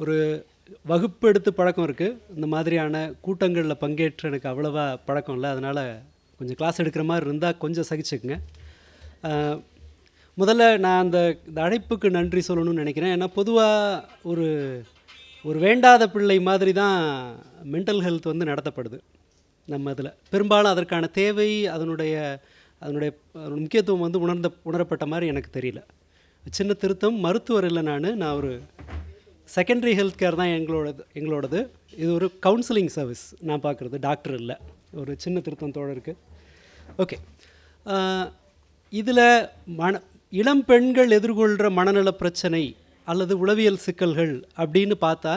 ஒரு வகுப்பு எடுத்து பழக்கம் இருக்குது இந்த மாதிரியான கூட்டங்களில் பங்கேற்று எனக்கு அவ்வளோவா பழக்கம் இல்லை. அதனால் கொஞ்சம் கிளாஸ் எடுக்கிற மாதிரி இருந்தால் கொஞ்சம் சகிச்சுக்குங்க. முதல்ல நான் அந்த இந்த அழைப்புக்கு நன்றி சொல்லணும்னு நினைக்கிறேன். ஏன்னா பொதுவாக ஒரு ஒரு வேண்டாத பிள்ளை மாதிரி தான் மென்டல் ஹெல்த் வந்து நடத்தப்படுது நம்ம இதில். பெரும்பாலும் அதற்கான தேவை அதனுடைய அதனுடைய அதனுடைய முக்கியத்துவம் வந்து உணர்ந்த உணரப்பட்ட மாதிரி எனக்கு தெரியல. சின்ன திருத்தம் மருத்துவர் இல்லை நான் நான் ஒரு செகண்டரி ஹெல்த் கேர் தான் எங்களோடது எங்களோடது. இது ஒரு கவுன்சிலிங் சர்வீஸ் நான் பார்க்குறது. டாக்டர் இல்லை. ஒரு சின்ன திருத்தத்தோடு இருக்குது ஓகே இதில் மன இளம் பெண்கள் எதிர்கொள்கிற மனநல பிரச்சனை அல்லது உளவியல் சிக்கல்கள் அப்படின்னு பார்த்தா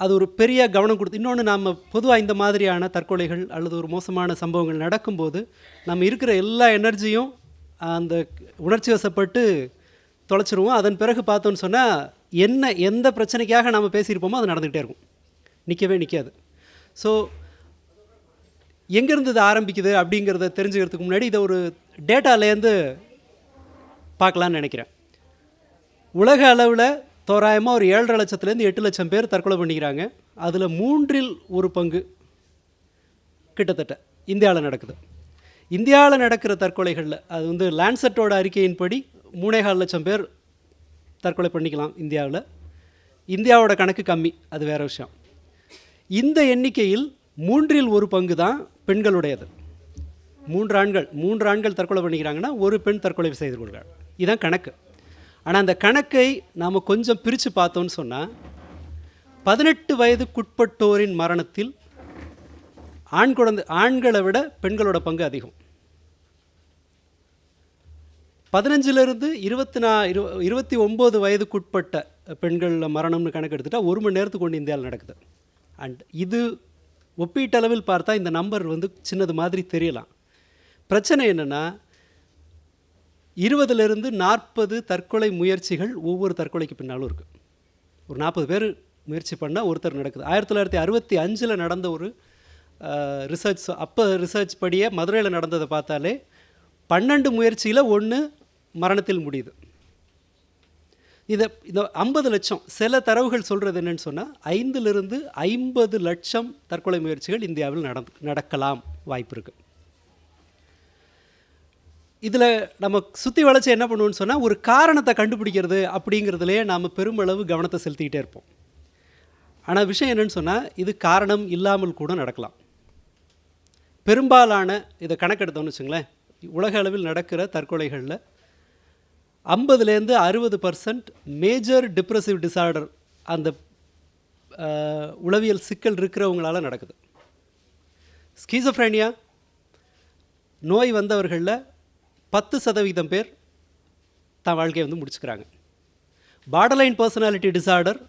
அது ஒரு பெரிய கவனம் கொடுத்து இன்னொன்று நாம் பொதுவாக இந்த மாதிரியான தற்கொலைகள் அல்லது ஒரு மோசமான சம்பவங்கள் நடக்கும்போது நம்ம இருக்கிற எல்லா எனர்ஜியும் அந்த உணர்ச்சி வசப்பட்டு தொலைச்சிருவோம். அதன் பிறகு பார்த்தோன்னு சொன்னால் என்ன எந்த பிரச்சனைக்காக நம்ம பேசியிருப்போமோ அது நடந்துக்கிட்டே இருக்கும். நிற்கவே நிற்காது ஸோ எங்கேருந்து இது ஆரம்பிக்குது அப்படிங்கிறத தெரிஞ்சுக்கிறதுக்கு முன்னாடி இதை ஒரு டேட்டாலேருந்து பார்க்கலான்னு நினைக்கிறேன். உலக அளவில் தோராயமாக ஒரு ஏழரை லட்சத்துலேருந்து எட்டு லட்சம் பேர் தற்கொலை பண்ணிக்கிறாங்க. அதில் மூன்றில் ஒரு பங்கு கிட்டத்தட்ட இந்தியாவில் நடக்குது. இந்தியாவில் நடக்கிற தற்கொலைகளில் அது வந்து லேண்ட்செட்டோட அறிக்கையின்படி மூணேகால் லட்சம் பேர் தற்கொலை பண்ணிக்கலாம் இந்தியாவில். இந்தியாவோட கணக்கு கம்மி அது வேற விஷயம். இந்த எண்ணிக்கையில் மூன்றில் ஒரு பங்கு தான் பெண்களுடையது. மூன்று ஆண்கள் மூன்று ஆண்கள் தற்கொலை பண்ணிக்கிறாங்கன்னா ஒரு பெண் தற்கொலை செய்து கொள்கிறாள். இதுதான் கணக்கு. ஆனால் அந்த கணக்கை நாம் கொஞ்சம் பிரித்து பார்த்தோம்னு சொன்னால் பதினெட்டு வயதுக்குட்பட்டோரின் மரணத்தில் ஆண் குழந்தை ஆண்களை விட பெண்களோட பங்கு அதிகம். பதினஞ்சிலிருந்து இருபத்தி நா இரு இருபத்தி ஒம்பது வயதுக்குட்பட்ட பெண்கள் மரணம்னு கணக்கு ஒரு மணி நேரத்துக்கு ஒன்று இந்தியாவில் நடக்குது. அண்ட் இது ஒப்பீட்டளவில் பார்த்தா இந்த நம்பர் வந்து சின்னது மாதிரி தெரியலாம். பிரச்சனை என்னென்னா இருபதுலேருந்து நாற்பது தற்கொலை முயற்சிகள் ஒவ்வொரு தற்கொலைக்கு பின்னாலும் இருக்குது ஒரு நாற்பது பேர் முயற்சி பண்ணால் ஒருத்தர் நடக்குது. ஆயிரத்தி தொள்ளாயிரத்தி அறுபத்தி அஞ்சில் நடந்த ஒரு ரிசர்ச் அப்போ ரிசர்ச் படியே மதுரையில் நடந்ததை பார்த்தாலே பன்னெண்டு முயற்சியில் ஒன்று மரணத்தில் முடியுது. இதை இந்த ஐம்பது லட்சம் சில தரவுகள் சொல்கிறது என்னன்னு சொன்னால் ஐந்திலிருந்து ஐம்பது லட்சம் தற்கொலை முயற்சிகள் இந்தியாவில் நட நடக்கலாம் வாய்ப்பு இருக்குது இதில் நம்ம சுற்றி வளர்ச்சி என்ன பண்ணுவோம்னு சொன்னால் ஒரு காரணத்தை கண்டுபிடிக்கிறது அப்படிங்கிறதுலேயே நாம் பெருமளவு கவனத்தை செலுத்திக்கிட்டே இருப்போம். ஆனால் விஷயம் என்னன்னு சொன்னால் இது காரணம் இல்லாமல் கூட நடக்கலாம். பெரும்பாலான இதை கணக்கெடுத்தோம்னு வச்சுங்களேன் உலக அளவில் நடக்கிற தற்கொலைகளில் ஐம்பதுலேருந்து அறுபது பர்சன்ட் மேஜர் டிப்ரெசிவ் டிசார்டர் அந்த உளவியல் சிக்கல் இருக்கிறவங்களால நடக்குது. ஸ்கீசோஃப்ரேனியா நோய் வந்தவர்களில் பத்து சதவீதம் பேர் தான் வாழ்க்கையை வந்து முடிச்சுக்கிறாங்க. பார்டர்லைன் பர்சனாலிட்டி டிசார்டர்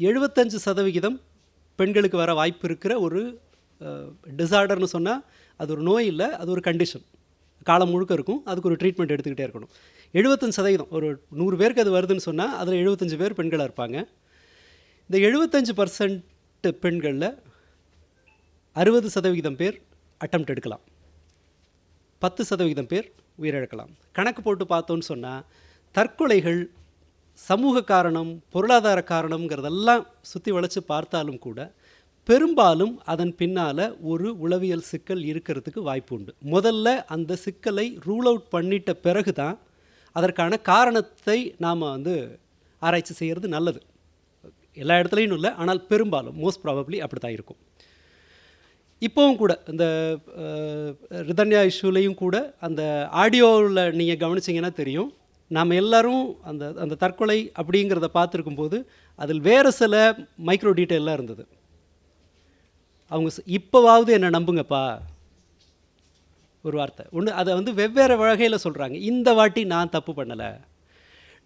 எழுபத்தஞ்சு சதவிகிதம் பெண்களுக்கு வர வாய்ப்பு இருக்கிற ஒரு டிசார்டர்னு சொன்னால் அது ஒரு நோய் இல்லை அது ஒரு கண்டிஷன் காலம் முழுக்க இருக்கும். அதுக்கு ஒரு ட்ரீட்மெண்ட் எடுத்துக்கிட்டே இருக்கணும். எழுபத்தஞ்சு சதவீதம். ஒரு நூறு பேருக்கு அது வருதுன்னு சொன்னால் அதில் எழுபத்தஞ்சு பேர் பெண்களாக இருப்பாங்க. இந்த எழுபத்தஞ்சு பர்சன்ட் பெண்களில் அறுபது சதவிகிதம் பேர் அட்டம் எடுக்கலாம். பத்து சதவிகிதம் பேர் உயிரிழக்கலாம். கணக்கு போட்டு பார்த்தோன்னு சொன்னால் தற்கொலைகள் சமூக காரணம் பொருளாதார காரணம்ங்கிறதெல்லாம் சுற்றி வளைச்சு பார்த்தாலும் கூட பெரும்பாலும் அதன் பின்னால் ஒரு உளவியல் சிக்கல் இருக்கிறதுக்கு வாய்ப்பு உண்டு. முதல்ல அந்த சிக்கலை ரூல் அவுட் பண்ணிட்ட பிறகு தான் அதற்கான காரணத்தை நாம் வந்து ஆராய்ச்சி செய்கிறது நல்லது. எல்லா இடத்துலையும் இல்லை ஆனால் பெரும்பாலும் மோஸ்ட் ப்ராபப்ளி அப்படி தான் இருக்கும். இப்போவும் கூட இந்த ரிதன்யா இஷ்யூலையும் கூட அந்த ஆடியோவில் நீங்கள் கவனிச்சிங்கன்னா தெரியும். நாம் எல்லோரும் அந்த அந்த தற்கொலை அப்படிங்கிறத பார்த்துருக்கும்போது அதில் வேறு சில மைக்ரோ டீட்டெயிலாக இருந்தது. அவங்க இப்போவாவது என்னை நம்புங்கப்பா. ஒரு வார்த்தை. ஒன்று அதை வந்து வெவ்வேறு வகையில் சொல்கிறாங்க இந்த வாட்டி நான் தப்பு பண்ணலை.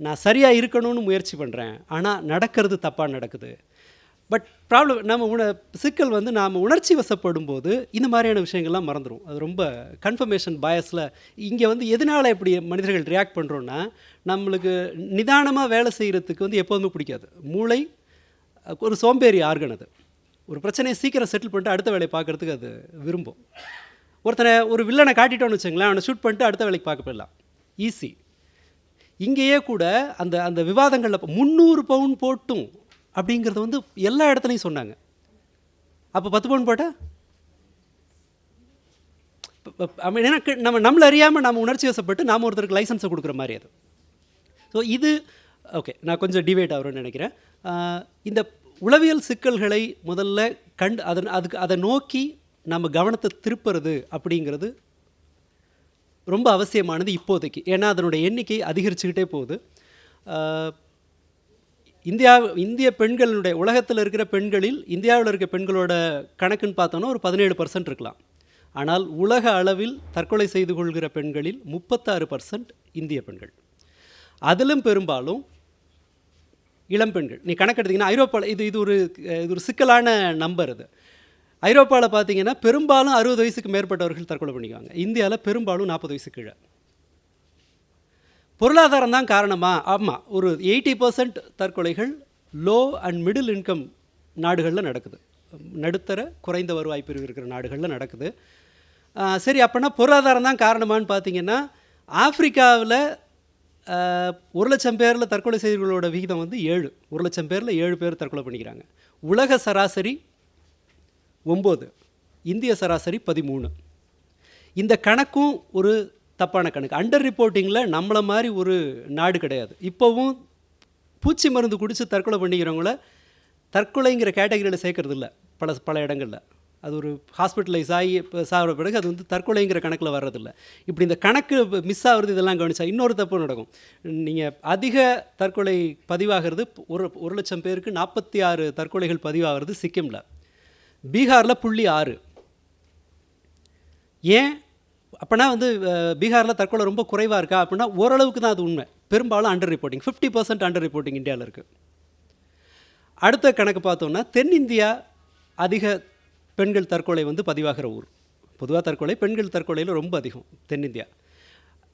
நான் சரியாக இருக்கணும்னு முயற்சி பண்ணுறேன் ஆனால் நடக்கிறது தப்பாக நடக்குது. பட் ப்ராப்ளம் நம்ம உண சிக்கல் வந்து நாம் உணர்ச்சி வசப்படும் போது இந்த மாதிரியான விஷயங்கள்லாம் மறந்துடும் அது ரொம்ப கன்ஃபர்மேஷன் பயஸில் இங்கே வந்து எதனால் இப்படி மனிதர்கள் ரியாக்ட் பண்ணுறோன்னா நம்மளுக்கு நிதானமாக வேலை செய்கிறதுக்கு வந்து எப்போதுமே பிடிக்காது. மூளை ஒரு சோம்பேறி ஆர்கன் அது. ஒரு பிரச்சனையை சீக்கிரம் செட்டில் பண்ணிட்டு அடுத்த வேலையை பார்க்குறதுக்கு அது விரும்பும். ஒருத்தனை ஒரு வில்லனை காட்டிட்டோன்னு வச்சுங்களேன் அவனை ஷூட் பண்ணிட்டு அடுத்த வேலைக்கு பார்க்க போயிடலாம். ஈஸி இங்கேயே கூட அந்த அந்த விவாதங்களில் முந்நூறு பவுன் போட்டும் அப்படிங்கிறத வந்து எல்லா இடத்துலையும் சொன்னாங்க. அப்போ பத்து பவுன் போட்டால் ஏன்னா நம்ம நம்மளை அறியாமல் நம்ம உணர்ச்சி வசப்பட்டு நாம் ஒருத்தருக்கு லைசன்ஸை கொடுக்குற மாதிரி அது. ஸோ இது ஓகே நான் கொஞ்சம் டிவேட் ஆகிறேன்னு நினைக்கிறேன். இந்த உளவியல் சிக்கல்களை முதல்ல கண்டு அதன் அதுக்கு அதை நோக்கி நம்ம கவனத்தை திருப்புறது அப்படிங்கிறது ரொம்ப அவசியமானது இப்போதைக்கு. ஏன்னா அதனுடைய எண்ணிக்கை அதிகரிச்சுக்கிட்டே போகுது. இந்தியா இந்திய பெண்களுடைய உலகத்தில் இருக்கிற பெண்களில் இந்தியாவில் இருக்க பெண்களோட கணக்குன்னு பார்த்தோன்னா ஒரு பதினேழு பர்சன்ட் இருக்கலாம். ஆனால் உலக அளவில் தற்கொலை செய்து கொள்கிற பெண்களில் முப்பத்தாறு பர்சன்ட் இந்திய பெண்கள். அதிலும் பெரும்பாலும் இளம் பெண்கள். நீ கணக்கெடுத்தீங்கன்னா ஐரோப்பாவில் இது இது ஒரு இது ஒரு சிக்கலான நம்பர் இது ஐரோப்பாவில் பார்த்தீங்கன்னா பெரும்பாலும் அறுபது வயசுக்கு மேற்பட்டவர்கள் தற்கொலை பண்ணிக்குவாங்க. இந்தியாவில் பெரும்பாலும் நாற்பது வயசு கீழே. பொருளாதாரம் தான் காரணமா? ஆமாம் ஒரு எயிட்டி பர்சன்ட் தற்கொலைகள் லோ அண்ட் மிடில் இன்கம் நாடுகளில் நடக்குது. நடுத்தர குறைந்த வருவாய் பிரிவு இருக்கிற நாடுகளில் நடக்குது. சரி அப்போனா பொருளாதாரம் தான் காரணமான்னு பார்த்தீங்கன்னா ஆஃப்ரிக்காவில் ஒரு லட்சம் பேரில் தற்கொலை செய்திகளோட விகிதம் வந்து ஏழு. ஒரு லட்சம் பேரில் ஏழு பேர் தற்கொலை பண்ணிக்கிறாங்க. உலக சராசரி ஒம்பது. இந்திய சராசரி பதிமூணு. இந்த கணக்கும் ஒரு தப்பான கணக்கு. அண்டர் ரிப்போர்ட்டிங்கில் நம்மளை மாதிரி ஒரு நாடு கிடையாது. இப்போவும் பூச்சி மருந்து குடித்து தற்கொலை பண்ணிக்கிறவங்கள தற்கொலைங்கிற கேட்டகரியில் சேர்க்கறது பல பல இடங்களில். அது ஒரு ஹாஸ்பிட்டலைஸ் ஆகி இப்போ சாகிற பிறகு அது வந்து தற்கொலைங்கிற கணக்கில் வர்றதில்ல. இப்படி இந்த கணக்கு மிஸ் ஆகுறது இதெல்லாம் கவனிச்சா இன்னொரு தப்பு நடக்கும். நீங்கள் அதிக தற்கொலை பதிவாகிறது ஒரு ஒரு லட்சம் பேருக்கு நாற்பத்தி ஆறு தற்கொலைகள் பதிவாகிறது சிக்கிமில். பீகாரில் புள்ளி ஆறு. ஏன்? அப்போனா வந்து பீகாரில் தற்கொலை ரொம்ப குறைவாக இருக்கா? அப்படின்னா ஓரளவுக்கு தான் அது உண்மை. பெரும்பாலும் under reporting fifty percent under reporting இந்தியாவில் இருக்குது அடுத்த கணக்கு பார்த்தோம்னா தென்னிந்தியா அதிக பெண்கள் தற்கொலை வந்து பதிவாகிற ஊர். பொதுவாக தற்கொலை பெண்கள் தற்கொலையில் ரொம்ப அதிகம் தென்னிந்தியா.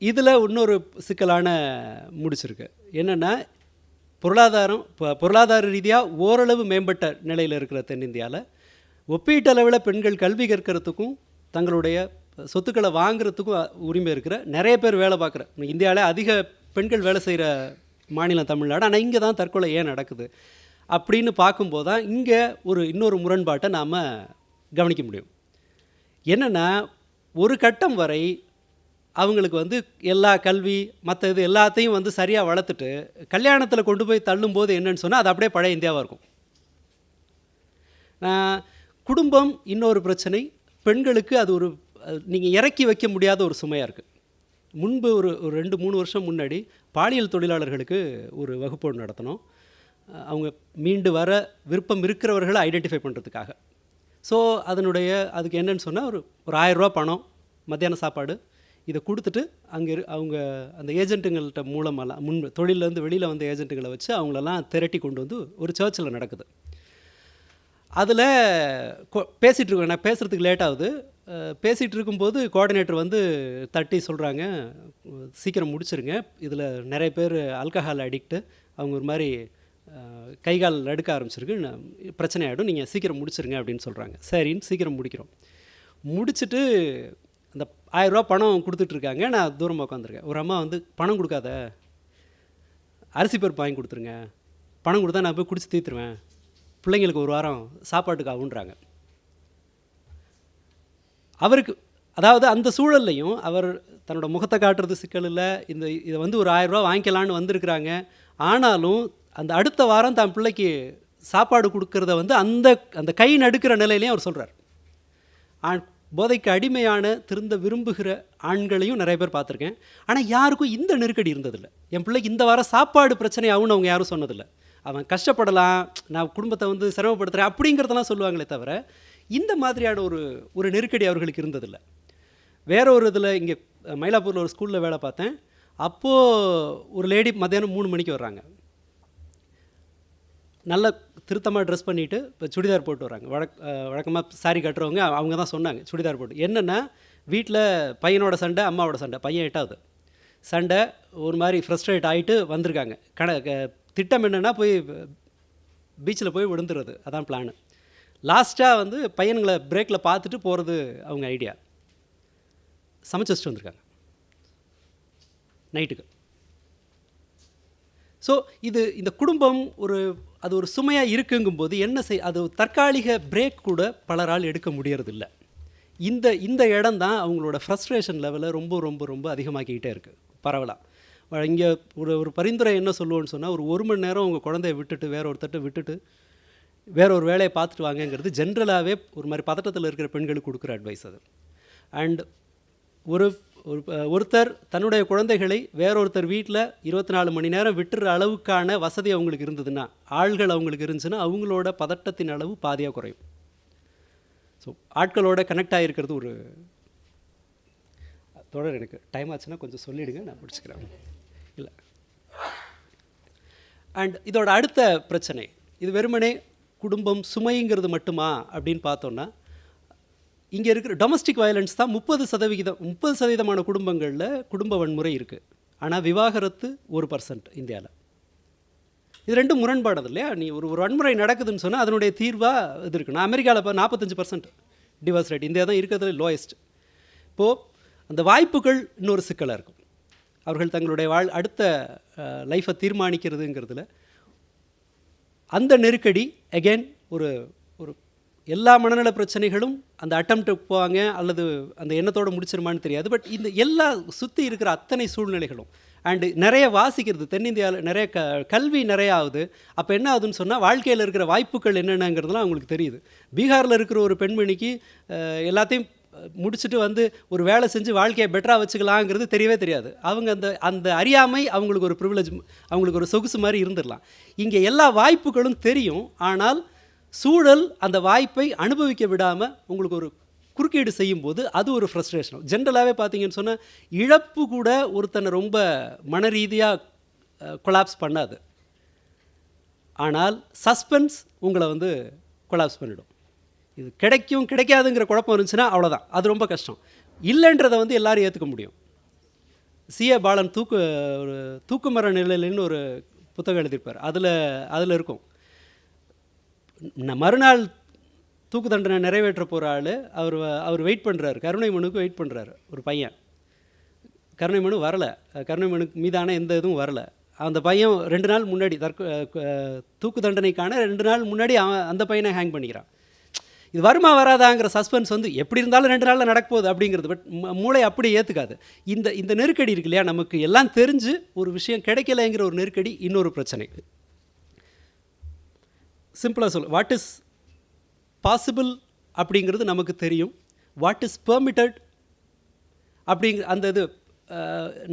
இதில் இன்னொரு சிக்கலான முடிச்சிருக்கு. என்னென்னா பொருளாதாரம் இப்போ பொருளாதார ரீதியாக ஓரளவு மேம்பட்ட நிலையில் இருக்கிற தென்னிந்தியாவில் ஒப்பீட்டளவில் பெண்கள் கல்வி கற்கிறதுக்கும் தங்களுடைய சொத்துக்களை வாங்குறதுக்கும் உரிமை இருக்கிற நிறைய பேர் வேலை பார்க்குற இந்தியாவில் அதிக பெண்கள் வேலை செய்கிற மாநிலம் தமிழ்நாடு. ஆனால் இங்கே தான் தற்கொலை ஏன் நடக்குது? அப்படின்னு பார்க்கும்போது தான் இங்கே ஒரு இன்னொரு முரண்பாட்டை நாம் கவனிக்க முடியும். என்னென்னா ஒரு கட்டம் வரை அவங்களுக்கு வந்து எல்லா கல்வி மற்ற இது எல்லாத்தையும் வந்து சரியாக வளர்த்துட்டு கல்யாணத்தில் கொண்டு போய் தள்ளும்போது என்னென்னு சொன்னால் அது அப்படியே பழைய இந்தியாவாக இருக்கும். குடும்பம் இன்னொரு பிரச்சனை. பெண்களுக்கு அது ஒரு நீங்கள் இறக்கி வைக்க முடியாத ஒரு சுமையாக இருக்குது முன்பு ஒரு ஒரு ரெண்டு மூணு வருஷம் முன்னாடி பாலியல் தொழிலாளர்களுக்கு ஒரு வகுப்பு நடத்தினோம். அவங்க மீண்டு வர விருப்பம் இருக்கிறவர்களை ஐடென்டிஃபை பண்ணுறதுக்காக ஸோ அதனுடைய அதுக்கு என்னன்னு சொன்னால் ஒரு ஒரு ஆயிரரூபா பணம் மத்தியான சாப்பாடு இதை கொடுத்துட்டு அங்கே இரு அவங்க அந்த ஏஜென்ட்டுங்கள்ட்ட மூலமெல்லாம் முன் தொழிலேருந்து வெளியில் வந்த ஏஜென்ட்டுகளை வச்சு அவங்களெல்லாம் திரட்டி கொண்டு வந்து ஒரு சர்ச்சில் நடக்குது. அதில் பேசிகிட்டு இருக்கோம். நான் பேசுகிறதுக்கு லேட் ஆகுது. பேசிகிட்டு இருக்கும்போது கோஆர்டினேட்டர் வந்து தட்டி சொல்கிறாங்க சீக்கிரம் முடிச்சிருங்க. இதில் நிறைய பேர் ஆல்கஹால் அடிக்ட்டு அவங்க ஒரு மாதிரி கைகால் கை கால் நடுக்க ஆரம்பிச்சிருக்கு. ந- பிரச்சனை ஆகிடும் நீங்கள் சீக்கிரம் முடிச்சிருங்க அப்படின்னு சொல்கிறாங்க சரின்னு சீக்கிரம் முடிக்கிறோம். முடிச்சுட்டு அந்த ஆயிரரூபா பணம் கொடுத்துட்ருக்காங்க நான் தூரமாக உட்காந்துருக்கேன் ஒரு அம்மா வந்து பணம் கொடுக்காத. அரிசி பருப்பு வாங்கி கொடுத்துருங்க. பணம் கொடுத்தா நான் போய் குடிச்சு தீர்த்துருவேன். பிள்ளைங்களுக்கு ஒரு வாரம் சாப்பாட்டுக்கு ஆகுன்றாங்க அவருக்கு அதாவது அந்த சூழல்லையும் அவர் தன்னோட முகத்தை காட்டுறது சிக்கல் இல்லை. இந்த இதை வந்து ஒரு ஆயிரரூபா வாங்கிக்கலான்னு வந்திருக்கிறாங்க. ஆனாலும் அந்த அடுத்த வாரம் தான் பிள்ளைக்கு சாப்பாடு கொடுக்கறத வந்து அந்த அந்த கை நடுக்கிற நிலையிலையும் அவர் சொல்கிறார் ஆண் போதைக்கு அடிமையான திருந்த விரும்புகிற ஆண்களையும் நிறைய பேர் பார்த்துருக்கேன். ஆனால் யாருக்கும் இந்த நெருக்கடி இருந்ததில்லை. என் பிள்ளைக்கு இந்த வாரம் சாப்பாடு பிரச்சனை ஆகும்னு அவங்க யாரும் சொன்னதில்லை. அவன் கஷ்டப்படலாம் நான் குடும்பத்தை வந்து சிரமப்படுத்துகிறேன் அப்படிங்கிறதெல்லாம் சொல்லுவாங்களே தவிர இந்த மாதிரியான ஒரு ஒரு நெருக்கடி அவர்களுக்கு இருந்ததில்லை. வேற ஒரு இதில் இங்கே மயிலாப்பூரில் ஒரு ஸ்கூலில் வேலை பார்த்தேன். அப்போது ஒரு லேடி மத்தியானம் மூணு மணிக்கு வர்றாங்க. நல்ல திருத்தமாக ட்ரெஸ் பண்ணிவிட்டு இப்போ சுடிதார் போட்டு வராங்க. வழக் வழக்கமாக சாரி கட்டுறவங்க அவங்க தான் சொன்னாங்க சுடிதார் போட்டு. என்னென்னா வீட்டில் பையனோட சண்டை அம்மாவோட சண்டை பையன் எட்டாவது. சண்டை ஒரு மாதிரி ஃப்ரஸ்ட்ரேட் ஆகிட்டு வந்திருக்காங்க. கண க- திட்டம் என்னென்னா போய் பீச்சில் போய் விழுந்துறது. அதான் பிளானு லாஸ்ட்டாக வந்து பையனுங்களை பிரேக்கில் பார்த்துட்டு போகிறது அவங்க ஐடியா சமைச்சு வச்சுட்டு வந்திருக்காங்க. நைட்டுக்கு ஸோ இது இந்த குடும்பம் ஒரு அது ஒரு சுமையாக இருக்குங்கும்போது என்ன செய் அது தற்காலிக பிரேக் கூட பலரால் எடுக்க முடியறதில்ல. இந்த இந்த இடம் தான் அவங்களோட ஃப்ரஸ்ட்ரேஷன் லெவலை ரொம்ப ரொம்ப ரொம்ப அதிகமாக்கிக்கிட்டே இருக்குது பரவலாக இங்கே ஒரு ஒரு பரிந்துரை என்ன சொல்லுவோன்னு சொன்னால் ஒரு ஒரு மணி நேரம் உங்கள் குழந்தைய விட்டுட்டு வேற ஒருத்தட்ட விட்டுட்டு வேற ஒரு வேலையை பார்த்துட்டு வாங்கங்கிறது ஜென்ரலாகவே ஒரு மாதிரி பதட்டத்தில் இருக்கிற பெண்களுக்கு கொடுக்குற அட்வைஸ் அது. அண்ட் ஒரு ஒரு ஒருத்தர் தன்னுடைய குழந்தைகளை வேறொருத்தர் வீட்டில் இருபத்தி நாலு மணி நேரம் விட்டுற அளவுக்கான வசதி அவங்களுக்கு இருந்ததுன்னா ஆள்கள் அவங்களுக்கு இருந்துச்சுன்னா அவங்களோட பதட்டத்தின் அளவு பாதியாக குறையும். ஸோ ஆட்களோட கனெக்ட் ஆகிருக்கிறது ஒரு தொடர் எனக்கு. டைம் ஆச்சுன்னா கொஞ்சம் சொல்லிடுங்க நான் முடிச்சுக்கிறேன். இல்லை. அண்ட் இதோட அடுத்த பிரச்சனை இது வெறுமனே குடும்பம் சுமைங்கிறது மட்டுமா அப்படின்னு பார்த்தோன்னா இங்கே இருக்கிற டொமஸ்டிக் வயலன்ஸ் தான் முப்பது சதவிகிதம் முப்பது சதவீதமான குடும்பங்களில் குடும்ப வன்முறை இருக்குது ஆனால் விவாகரத்து ஒரு பர்சன்ட் இந்தியாவில் இது ரெண்டும் முரண்பாடு இல்லையா? நீ ஒரு ஒரு வன்முறை நடக்குதுன்னு சொன்னால் அதனுடைய தீர்வாக இது இருக்குன்னா அமெரிக்காவில் இப்போ நாற்பத்தஞ்சு பர்சன்ட் டிவோர்ஸ் ரேட் இந்தியா தான் இருக்கிறதுல லோயஸ்ட் இப்போது அந்த வாய்ப்புகள் இன்னொரு சிக்கலாக இருக்கும். அவர்கள் தங்களுடைய வாழ் அடுத்த லைஃப்பை தீர்மானிக்கிறதுங்கிறதுல அந்த நெருக்கடி அகைன் ஒரு எல்லா மனநல பிரச்சனைகளும் அந்த அட்டம்ப்ட்டுக்கு போவாங்க அல்லது அந்த எண்ணத்தோடு முடிச்சிருமான்னு தெரியாது. பட் இந்த எல்லா சுற்றி இருக்கிற அத்தனை சூழ்நிலைகளும் அண்டு நிறைய வாசிக்கிறது தென்னிந்தியாவில் நிறைய க கல்வி நிறைய ஆகுது. அப்போ என்ன ஆகுதுன்னு சொன்னால் வாழ்க்கையில் இருக்கிற வாய்ப்புகள் என்னென்னங்கிறதுலாம் அவங்களுக்கு தெரியுது. பீகாரில் இருக்கிற ஒரு பெண்மணிக்கு எல்லாத்தையும் முடிச்சுட்டு வந்து ஒரு வேலை செஞ்சு வாழ்க்கையை பெட்டராக வச்சுக்கலாங்கிறது தெரியவே தெரியாது. அவங்க அந்த அந்த அறியாமை அவங்களுக்கு ஒரு ப்ரிவிலேஜ் அவங்களுக்கு ஒரு சொகுசு மாதிரி இருந்துடலாம். இங்கே எல்லா வாய்ப்புகளும் தெரியும். ஆனால் சூழல் அந்த வாய்ப்பை அனுபவிக்க விடாமல் உங்களுக்கு ஒரு குறுக்கீடு செய்யும்போது அது ஒரு ஃப்ரஸ்ட்ரேஷன் ஜென்ரலாகவே பார்த்தீங்கன்னு சொன்னால் இழப்பு கூட ஒருத்தனை ரொம்ப மன ரீதியாக கொலாப்ஸ் பண்ணாது. ஆனால் சஸ்பென்ஸ் உங்களை வந்து கொலாப்ஸ் பண்ணிடும். இது கிடைக்கும் கிடைக்காதுங்கிற குழப்பம் இருந்துச்சுன்னா அவ்வளோதான் அது ரொம்ப கஷ்டம். இல்லைன்றதை வந்து எல்லோரும் ஏற்றுக்க முடியும். சிஏ பாலன் தூக்கு ஒரு தூக்குமர நிழலின்னு ஒரு புத்தகம் எழுதியிருப்பார். அதில் அதில் இருக்கும். மறுநாள் தூக்கு தண்டனை நிறைவேற்ற போகிற ஆள் அவர் அவர் வெயிட் பண்ணுறாரு கருணை மனுக்கு வெயிட் பண்ணுறாரு ஒரு பையன். கருணை மனு வரலை. கருணை மனுக்கு மீதான எந்த இதுவும் வரல. அந்த பையன் ரெண்டு நாள் முன்னாடி தற்கொ தூக்கு தண்டனைக்கான ரெண்டு நாள் முன்னாடி அவன் அந்த பையனை ஹேங் பண்ணிக்கிறான். இது வருமா வராதாங்கிற சஸ்பென்ஸ் வந்து எப்படி இருந்தாலும் ரெண்டு நாளில் நடக்க போகுது அப்படிங்கிறது. பட் மூளை அப்படி ஏற்றுக்காது இந்த இந்த நெருக்கடி இருக்கு இல்லையா? நமக்கு எல்லாம் தெரிஞ்சு ஒரு விஷயம் கிடைக்கலைங்கிற ஒரு நெருக்கடி இன்னொரு பிரச்சனை. சிம்பிளாக சொல்ல. வாட் இஸ் பாசிபிள் அப்படிங்கிறது நமக்கு தெரியும். வாட் இஸ் பெர்மிட்டட் அப்படிங்க அந்த இது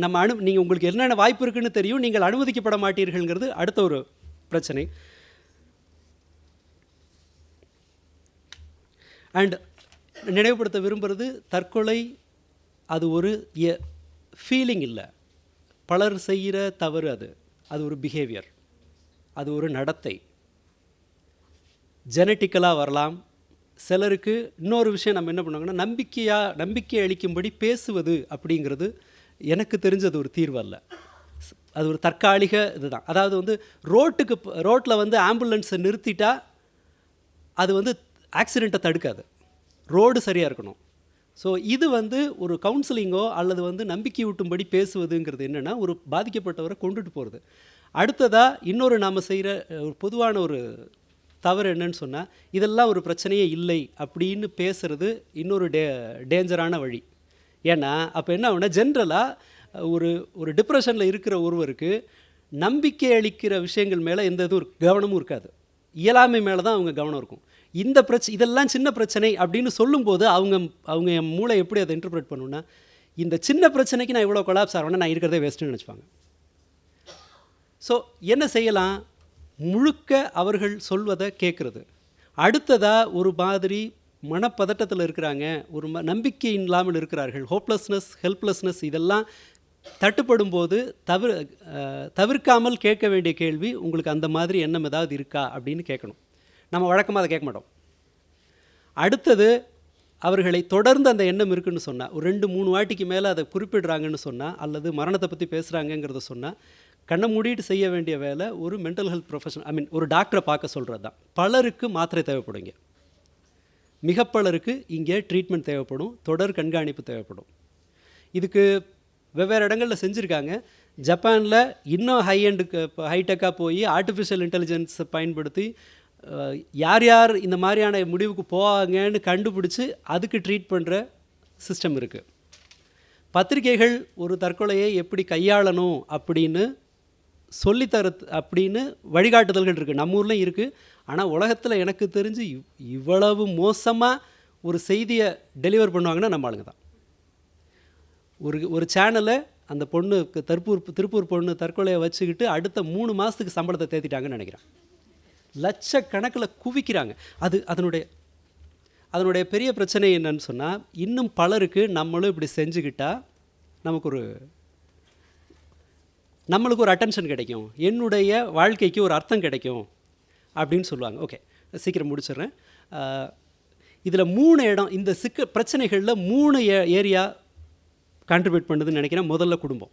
நம்ம அனு நீங்கள் உங்களுக்கு என்னென்ன வாய்ப்பு இருக்குன்னு தெரியும். நீங்கள் அனுமதிக்கப்பட மாட்டீர்கள்ங்கிறது அடுத்த ஒரு பிரச்சனை. அண்ட் நினைவுபடுத்த விரும்புகிறது தற்கொலை அது ஒரு ஃபீலிங் இல்லை. பலர் செய்கிற தவறு அது. அது ஒரு பிஹேவியர் அது ஒரு நடத்தை. ஜெனட்டிக்கலாக வரலாம். சிலருக்கு இன்னொரு விஷயம் நம்ம என்ன பண்ணுவாங்கன்னா நம்பிக்கையாக நம்பிக்கை அளிக்கும்படி பேசுவது அப்படிங்கிறது எனக்கு தெரிஞ்சது ஒரு தீர்வு அல்ல. அது ஒரு தற்காலிக இதுதான். அதாவது வந்து ரோட்டுக்கு ரோட்டில் வந்து ஆம்புலன்ஸை நிறுத்திட்டா அது வந்து ஆக்சிடெண்ட்டை தடுக்காது. ரோடு சரியாக இருக்கணும். ஸோ இது வந்து ஒரு கவுன்சிலிங்கோ அல்லது வந்து நம்பிக்கை ஊட்டும்படி பேசுவதுங்கிறது என்னென்னா ஒரு பாதிக்கப்பட்டவரை கொண்டுட்டு போகிறது அடுத்ததாக இன்னொரு நாம் செய்கிற ஒரு பொதுவான ஒரு தவறு என்னன்னு சொன்னால் இதெல்லாம் ஒரு பிரச்சனையே இல்லை அப்படின்னு பேசுறது இன்னொரு டே டேஞ்சரான வழி. ஏன்னா அப்போ என்ன ஆகுனா ஜென்ரலாக ஒரு ஒரு டிப்ரெஷனில் இருக்கிற ஒருவருக்கு நம்பிக்கை அளிக்கிற விஷயங்கள் மேலே எந்த இதுவும் கவனமும் இருக்காது. இயலாமை மேலே தான் அவங்க கவனம் இருக்கும். இந்த பிரச்ச இதெல்லாம் சின்ன பிரச்சனை அப்படின்னு சொல்லும்போது அவங்க அவங்க என் மூளை எப்படி அதை இன்டர்பிரேட் பண்ணுன்னா இந்த சின்ன பிரச்சனைக்கு நான் இவ்வளோ கொலாப்ஸ் ஆகணும்னா நான் இருக்கிறதே வேஸ்ட்டுன்னு நினச்சிப்பாங்க. ஸோ என்ன செய்யலாம்? முழுக்க அவர்கள் சொல்வதை கேட்குறது அடுத்ததாக ஒரு மாதிரி மனப்பதட்டத்தில் இருக்கிறாங்க ஒரு ம நம்பிக்கை இல்லாமல் இருக்கிறார்கள். ஹோப்லெஸ்னஸ் ஹெல்ப்லெஸ்னஸ் இதெல்லாம் தட்டுப்படும் போது தவிர தவிர்க்காமல் கேட்க வேண்டிய கேள்வி உங்களுக்கு அந்த மாதிரி எண்ணம் ஏதாவது இருக்கா? அப்படின்னு கேட்கணும் நம்ம வழக்கமாக அதை கேட்க மாட்டோம். அடுத்தது அவர்களை தொடர்ந்து அந்த எண்ணம் இருக்குன்னு சொன்னால் ஒரு ரெண்டு மூணு வாட்டிக்கு மேலே அதை குறிப்பிடுறாங்கன்னு சொன்னால் அல்லது மரணத்தை பற்றி பேசுகிறாங்கங்கிறத சொன்னால் கண்ணை மூடிட்டு செய்ய வேண்டிய வேலை ஒரு mental health professional I mean ஒரு டாக்டரை பார்க்க சொல்கிறது தான் பலருக்கு மாத்திரை தேவைப்படுங்க. மிக பலருக்கு இங்கே ட்ரீட்மெண்ட் தேவைப்படும். தொடர் கண்காணிப்பு தேவைப்படும். இதுக்கு வெவ்வேறு இடங்களில் செஞ்சுருக்காங்க. ஜப்பானில் இன்னும் ஹை எண்டுக்கு ஹைடெக்காக போய் ஆர்டிஃபிஷியல் இன்டெலிஜென்ஸை பயன்படுத்தி யார் யார் இந்த மாதிரியான முடிவுக்கு போவாங்கன்னு கண்டுபிடிச்சி அதுக்கு ட்ரீட் பண்ணுற சிஸ்டம் இருக்குது பத்திரிகைகள் ஒரு தற்கொலையை எப்படி கையாளணும் அப்படின்னு சொல்லித்தர அப்படின்னு வழிகாட்டுதல்கள் இருக்குது நம்ம ஊர்லேயும் இருக்குது ஆனால் உலகத்தில் எனக்கு தெரிஞ்சு இவ்- இவ்வளவு மோசமாக ஒரு செய்தியை டெலிவர் பண்ணுவாங்கன்னா நம்ம ஆளுங்க தான். ஒரு ஒரு சேனலை அந்த பொண்ணு தற்பூர் திருப்பூர் திருப்பூர் பொண்ணு தற்கொலையை வச்சுக்கிட்டு அடுத்த மூணு மாதத்துக்கு சம்பளத்தை தேத்திட்டாங்கன்னு நினைக்கிறேன். லட்சக்கணக்கில் குவிக்கிறாங்க. அது அதனுடைய அதனுடைய பெரிய பிரச்சனை என்னன்னு சொன்னால் இன்னும் பலருக்கு நம்மளும் இப்படி செஞ்சுக்கிட்டால் நமக்கு ஒரு நம்மளுக்கு ஒரு அட்டென்ஷன் கிடைக்கும். என்னுடைய வாழ்க்கைக்கு ஒரு அர்த்தம் கிடைக்கும் அப்படின்னு சொல்லுவாங்க. ஓகே சீக்கிரம் முடிச்சிடுறேன். இதில் மூணு இடம் இந்த சிக்க பிரச்சனைகளில் மூணு ஏ- ஏரியா கான்ட்ரிபியூட் பண்ணுதுன்னு நினைக்கிறேன். முதல்ல குடும்பம்.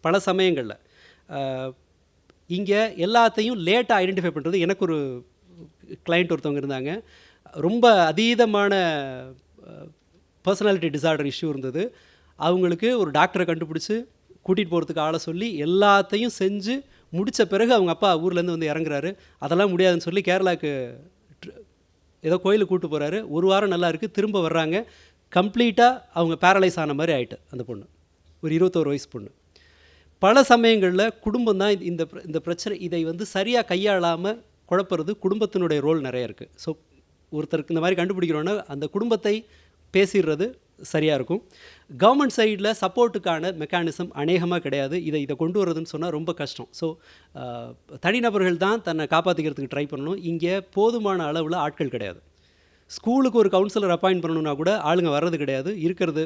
பல சமயங்களில். இங்கே எல்லாத்தையும் லேட்டாக ஐடென்டிஃபை பண்ணுறது எனக்கு ஒரு கிளைண்ட் ஒருத்தவங்க இருந்தாங்க. ரொம்ப அதீதமான பர்சனாலிட்டி டிசார்டர் இஷ்யூ இருந்தது. அவங்களுக்கு ஒரு டாக்டரை கண்டுபிடிச்சி கூட்டிகிட்டு போகிறதுக்கு ஆளை சொல்லி எல்லாத்தையும் செஞ்சு முடித்த பிறகு அவங்க அப்பா ஊர்லேருந்து வந்து இறங்குறாரு. அதெல்லாம் முடியாதுன்னு சொல்லி கேரளாவுக்கு ஏதோ கோயிலுக்கு கூட்டு போகிறாரு ஒரு வாரம் நல்லா இருக்குது திரும்ப வர்றாங்க. கம்ப்ளீட்டாக அவங்க பேரலைஸ் ஆன மாதிரி ஆகிட்டு அந்த பொண்ணு. ஒரு இருபத்தோரு வயசு பொண்ணு. பல சமயங்களில் குடும்பம் தான் இந்த இந்த பிரச்சனை இதை வந்து சரியாக கையாளாமல் குழப்புறது குடும்பத்தினுடைய ரோல் நிறைய இருக்குது ஸோ ஒருத்தருக்கு இந்த மாதிரி கண்டுபிடிக்கிறோன்னா அந்த குடும்பத்தை பேசிடுறது சரியாக இருக்கும். கவர்மெண்ட் சைடில் சப்போர்ட்டுக்கான மெக்கானிசம் அநேகமாக கிடையாது. இதை இதை கொண்டு வரதுன்னு சொன்னால் ரொம்ப கஷ்டம். ஸோ தனிநபர்கள் தான் தன்னை காப்பாற்றிக்கிறதுக்கு ட்ரை பண்ணணும். இங்கே போதுமான அளவில் ஆட்கள் கிடையாது. ஸ்கூலுக்கு ஒரு கவுன்சிலர் அப்பாயிண்ட் பண்ணணும்னா கூட ஆளுங்க வர்றது கிடையாது. இருக்கிறது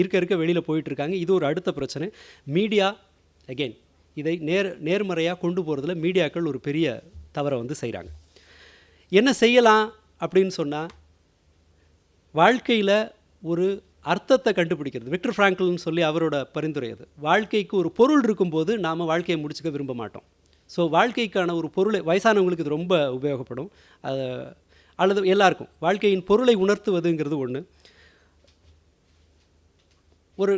இருக்க இருக்க வெளியில் போயிட்டுருக்காங்க. இது ஒரு அடுத்த பிரச்சனை. மீடியா அகெயின் இதை நேர் நேர்மறையாக கொண்டு போகிறதுல மீடியாக்கள் ஒரு பெரிய தவறை வந்து செய்கிறாங்க என்ன செய்யலாம் அப்படின்னு சொன்னால் வாழ்க்கையில் ஒரு அர்த்தத்தை கண்டுபிடிக்கிறது. விக்டர் ஃப்ராங்கல்னு சொல்லி அவரோட பரிந்துரை அது. வாழ்க்கைக்கு ஒரு பொருள் இருக்கும்போது நாம் வாழ்க்கையை முடிச்சுக்க விரும்ப மாட்டோம். ஸோ வாழ்க்கைக்கான ஒரு பொருளை வயசானவங்களுக்கு இது ரொம்ப உபயோகப்படும். அது அல்லது எல்லாருக்கும். வாழ்க்கையின் பொருளை உணர்த்துவதுங்கிறது ஒன்று ஒரு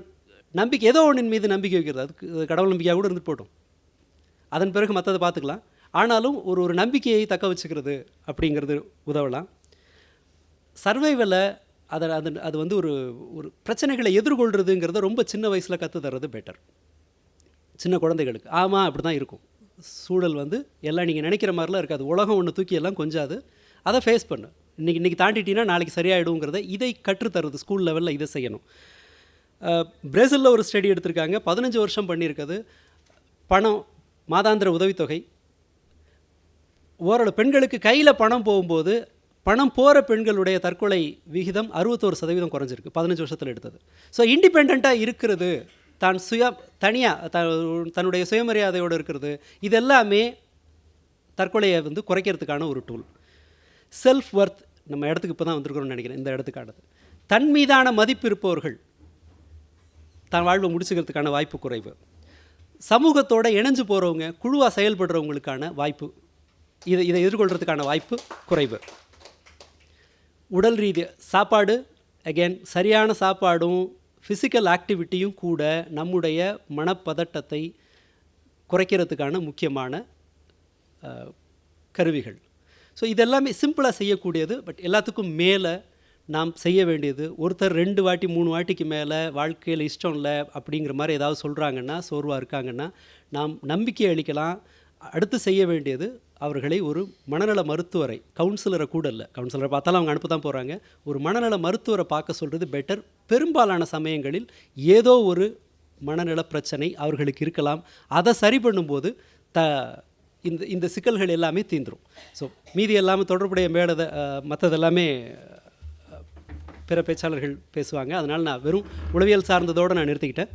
நம்பிக்கை ஏதோ ஒன்றின் மீது நம்பிக்கை வைக்கிறது. அதுக்கு அது கடவுள் நம்பிக்கையாக கூட இருந்துட்டு போட்டோம். அதன் பிறகு மற்றதை பார்த்துக்கலாம். ஆனாலும் ஒரு ஒரு நம்பிக்கையை தக்க வச்சுக்கிறது அப்படிங்கிறது உதவலாம். சர்வைவலை அதை அது அது வந்து ஒரு ஒரு பிரச்சனைகளை எதிர்கொள்கிறதுங்கிறத ரொம்ப சின்ன வயசில் கற்று தர்றது பெட்டர் சின்ன குழந்தைகளுக்கு. ஆமாம் அப்படி தான் இருக்கும். சூழல் வந்து எல்லாம் நீங்கள் நினைக்கிற மாதிரிலாம் இருக்காது. உலகம் ஒன்று தூக்கி எல்லாம் கொஞ்சாது. அதை ஃபேஸ் பண்ணு. இன்றைக்கி இன்றைக்கி தாண்டிட்டீங்கன்னா நாளைக்கு சரியாயிடுங்கிறத இதை கற்றுத்தருது ஸ்கூல் லெவலில் இதை செய்யணும். பிரேசிலில் ஒரு ஸ்டடி எடுத்திருக்காங்க. பதினஞ்சு வருஷம் பண்ணியிருக்கிறது பணம் மாதாந்திர உதவித்தொகை. ஓரளவு பெண்களுக்கு கையில் பணம் போகும்போது பணம் போகிற பெண்களுடைய தற்கொலை விகிதம் அறுபத்தோரு சதவீதம் குறைஞ்சிருக்கு. பதினஞ்சு வருஷத்தில் எடுத்தது. ஸோ இண்டிபெண்ட்டாக இருக்கிறது தான் சுய தனியாக த தன்னுடைய சுயமரியாதையோடு இருக்கிறது இதெல்லாமே தற்கொலையை வந்து குறைக்கிறதுக்கான ஒரு டூல் செல்ஃப் ஒர்த் நம்ம இடத்துக்கு இப்போ தான் வந்திருக்கிறோம்னு நினைக்கிறேன் இந்த இடத்துக்கானது. தன் மீதான மதிப்பு இருப்பவர்கள் தன் வாழ்வை முடிச்சுக்கிறதுக்கான வாய்ப்பு குறைவு. சமூகத்தோடு இணைஞ்சு போகிறவங்க குழுவாக செயல்படுறவங்களுக்கான வாய்ப்பு இதை இதை எதிர்கொள்கிறதுக்கான வாய்ப்பு குறைவு. உடல் ரீதி சாப்பாடு அகெயின் சரியான சாப்பாடும் ஃபிசிக்கல் ஆக்டிவிட்டியும் கூட நம்முடைய மனப்பதட்டத்தை குறைக்கிறதுக்கான முக்கியமான கருவிகள். ஸோ இதெல்லாமே சிம்பிளாக செய்யக்கூடியது பட் எல்லாத்துக்கும் மேலே நாம் செய்ய வேண்டியது ஒருத்தர் ரெண்டு வாட்டி மூணு வாட்டிக்கு மேலே வாழ்க்கையில் இஷ்டம் இல்லை அப்படிங்கிற மாதிரி ஏதாவது சொல்கிறாங்கன்னா சோர்வாக இருக்காங்கன்னா நாம் நம்பிக்கை அளிக்கலாம். அடுத்து செய்ய வேண்டியது அவர்களை ஒரு மனநல மருத்துவரை கவுன்சிலரை கூட இல்லை. கவுன்சிலரை பார்த்தாலும் அவங்க அனுப்ப தான் போகிறாங்க ஒரு மனநல மருத்துவரை பார்க்க சொல்கிறது பெட்டர் பெரும்பாலான சமயங்களில் ஏதோ ஒரு மனநல பிரச்சனை அவர்களுக்கு இருக்கலாம். அதை சரி பண்ணும்போது த இந்த இந்த சிக்கல்கள் எல்லாமே தீந்துடும் ஸோ மீதி எல்லாமே தொடர்புடைய மேடதை மற்றதெல்லாமே பிற பேச்சாளர்கள் பேசுவாங்க. அதனால் நான் வெறும் உளவியல் சார்ந்ததோடு நான் நிறுத்திக்கிட்டேன்.